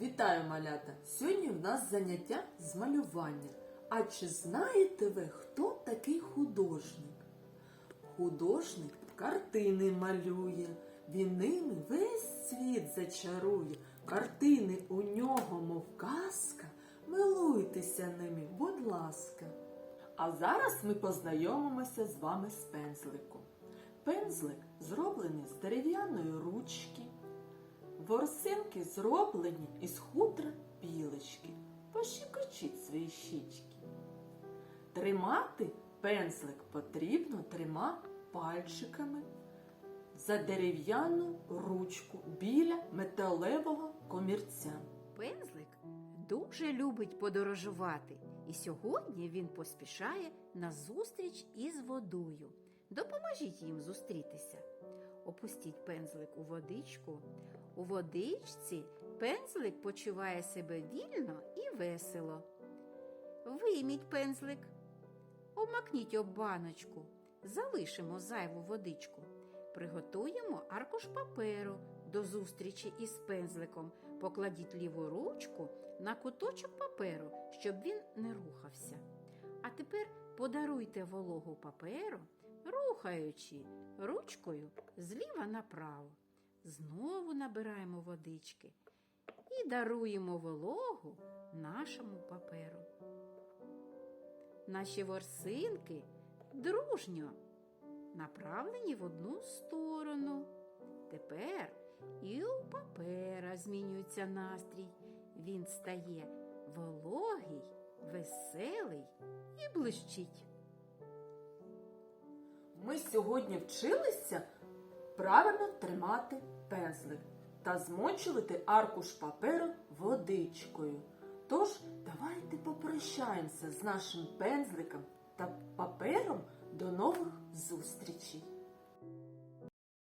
Вітаю, малята! Сьогодні в нас заняття з малювання. А чи знаєте ви, хто такий художник? Художник картини малює, він ними весь світ зачарує. Картини у нього, мов казка, милуйтеся ними, будь ласка. А зараз ми познайомимося з вами з пензликом. Пензлик зроблений з дерев'яної ручки. Ворсинки зроблені із хутра білочки. Пощекочіть свої щічки. Тримати пензлик потрібно трьома пальчиками за дерев'яну ручку біля металевого комірця. Пензлик дуже любить подорожувати, і сьогодні він поспішає на зустріч із водою. Допоможіть їм зустрітися. Опустіть пензлик у водичку. У водичці пензлик почуває себе вільно і весело. Вийміть пензлик, обмакніть об баночку, залишимо зайву водичку. Приготуємо аркуш паперу до зустрічі із пензликом. Покладіть ліву ручку на куточок паперу, щоб він не рухався. А тепер подаруйте вологу паперу, рухаючи ручкою зліва направо. Знову набираємо водички і даруємо вологу нашому паперу. Наші ворсинки дружньо направлені в одну сторону. Тепер і у папера змінюється настрій. Він стає вологий, веселий і блищить. Ми сьогодні вчилися правильно тримати пензлик та змочувати аркуш паперу водичкою. Тож давайте попрощаємося з нашим пензликом та папером до нових зустрічей.